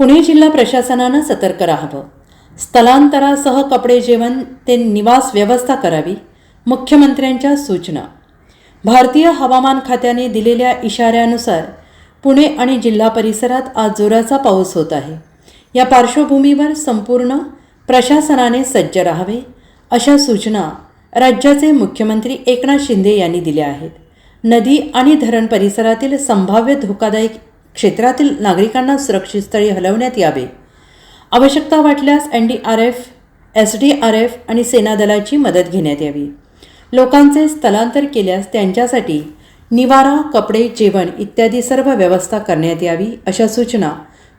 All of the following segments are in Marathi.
पुणे जिल्हा प्रशासनानं सतर्क राहावं. स्थलांतरासह कपडे जेवण ते निवास व्यवस्था करावी मुख्यमंत्र्यांच्या सूचना. भारतीय हवामान खात्याने दिलेल्या इशाऱ्यानुसार पुणे आणि जिल्हा परिसरात आज जोराचा पाऊस होत आहे. या पार्श्वभूमीवर संपूर्ण प्रशासनाने सज्ज राहावे अशा सूचना राज्याचे मुख्यमंत्री एकनाथ शिंदे यांनी दिल्या आहेत. नदी आणि धरण परिसरातील संभाव्य धोकादायक क्षेत्रातील नागरिकांना सुरक्षित स्थळी हलवण्यात यावे. आवश्यकता वाटल्यास N D R F S D R F आणि सेना दलाची मदत घेण्यात यावी. लोकांचे स्थलांतर केल्यास त्यांच्यासाठी निवारा कपडे जेवण इत्यादी सर्व व्यवस्था करण्यात यावी अशा सूचना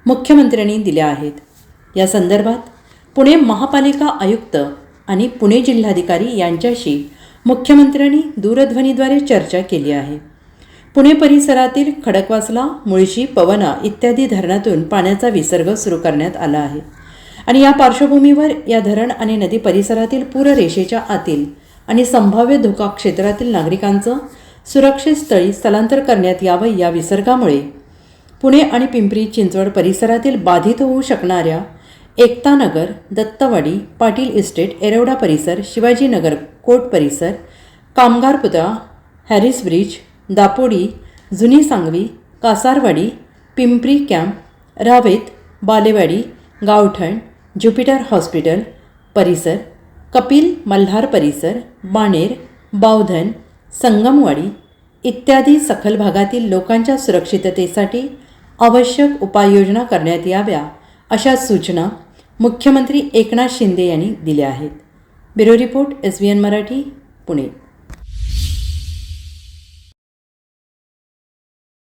मुख्यमंत्र्यांनी दिल्या आहेत. या संदर्भात पुणे महापालिका आयुक्त आणि पुणे जिल्हाधिकारी यांच्याशी मुख्यमंत्र्यांनी दूरध्वनीद्वारे चर्चा केली आहे. पुणे परिसरातील खडकवासला मुळशी पवना इत्यादी धरणातून पाण्याचा विसर्ग सुरू करण्यात आला आहे. आणि या पार्श्वभूमीवर या धरण आणि नदी परिसरातील पूररेषेच्या आतील आणि संभाव्य धोका क्षेत्रातील नागरिकांचं सुरक्षित स्थळी स्थलांतर करण्यात यावं या विसर्गामुळे पुणे आणि पिंपरी चिंचवड परिसरातील बाधित होऊ शकणाऱ्या एकतानगर दत्तवाडी पाटील इस्टेट एरवडा परिसर शिवाजीनगर कोट परिसर कामगार पुतळा Harris bridge Dapodi Juni Sangvi Kasarwadi Pimpri camp Ravet Balewadi Gavthan Jupiter hospital परिसर कपिल मल्हार परिसर बाणेर बावधन संगमवाडी इत्यादी सखल भागातील लोकांच्या सुरक्षिततेसाठी आवश्यक उपाययोजना करण्यात याव्या अशा सूचना मुख्यमंत्री एकनाथ शिंदे यांनी दिल्या आहेत. Bureau report S B N Marathi Pune.